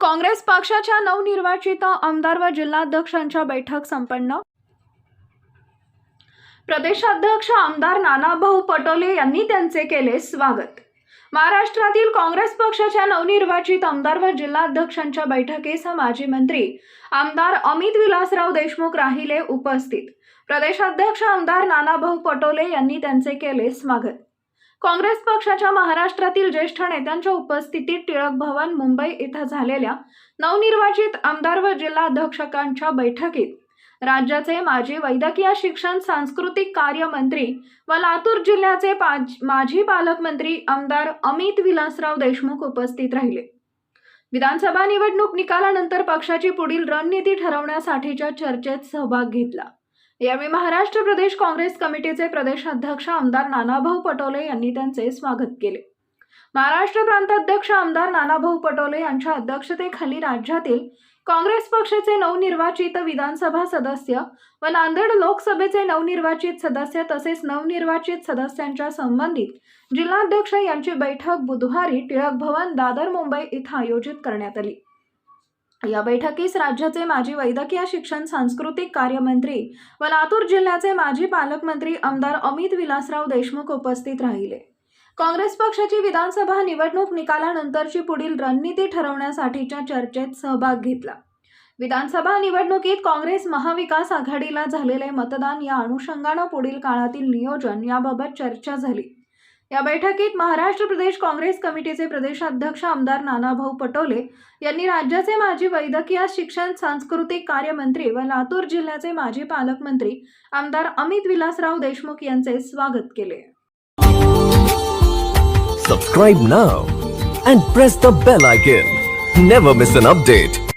काँग्रेस पक्षाच्या नवनिर्वाचित आमदार व जिल्हाध्यक्षांच्या बैठक संपन्न. प्रदेशाध्यक्ष आमदार नानाभाऊ पटोले यांनी त्यांचे केले स्वागत. महाराष्ट्रातील काँग्रेस पक्षाच्या नवनिर्वाचित आमदार व जिल्हाध्यक्षांच्या बैठकीस माजी मंत्री आमदार अमित विलासराव देशमुख राहिले उपस्थित. प्रदेशाध्यक्ष आमदार नानाभाऊ पटोले यांनी त्यांचे केले स्वागत. काँग्रेस पक्षाच्या महाराष्ट्रातील ज्येष्ठ नेत्यांच्या उपस्थितीत टिळक भवन मुंबई येथे झालेल्या नवनिर्वाचित आमदार व जिल्हाध्यक्षकांच्या बैठकीत राज्याचे माजी वैद्यकीय शिक्षण सांस्कृतिक कार्य मंत्री व लातूर जिल्ह्याचे माजी पालकमंत्री आमदार अमित विलासराव देशमुख उपस्थित राहिले. विधानसभा निवडणूक निकालानंतर पक्षाची पुढील रणनीती ठरवण्यासाठीच्या चर्चेत सहभाग घेतला. यावेळी महाराष्ट्र प्रदेश काँग्रेस कमिटीचे प्रदेशाध्यक्ष आमदार नानाभाऊ पटोले यांनी त्यांचे स्वागत केले. महाराष्ट्र प्रांताध्यक्ष आमदार नानाभाऊ पटोले यांच्या अध्यक्षतेखाली राज्यातील काँग्रेस पक्षाचे नवनिर्वाचित विधानसभा सदस्य व नांदेड लोकसभेचे नवनिर्वाचित सदस्य तसेच नवनिर्वाचित सदस्यांच्या संबंधित जिल्हाध्यक्ष यांची बैठक बुधवारी टिळक भवन दादर मुंबई इथं आयोजित करण्यात आली. या बैठकीस राज्याचे माजी वैद्यकीय शिक्षण सांस्कृतिक कार्यमंत्री व लातूर जिल्ह्याचे माजी पालकमंत्री आमदार अमित विलासराव देशमुख उपस्थित राहिले. काँग्रेस पक्षाची विधानसभा निवडणूक निकालानंतरची पुढील रणनीती ठरवण्यासाठीच्या चर्चेत सहभाग घेतला. विधानसभा निवडणुकीत काँग्रेस महाविकास आघाडीला झालेले मतदान या अनुषंगानं पुढील काळातील नियोजन याबाबत चर्चा झाली. या बैठकीत महाराष्ट्र प्रदेश काँग्रेस कमिटीचे प्रदेशाध्यक्ष आमदार नानाभाऊ पटोले यांनी राज्याचे माजी वैद्यकीय शिक्षण सांस्कृतिक कार्यमंत्री व लातूर जिल्ह्याचे माजी पालकमंत्री आमदार अमित विलासराव देशमुख यांचे स्वागत केले. Subscribe now and press the bell icon never miss an update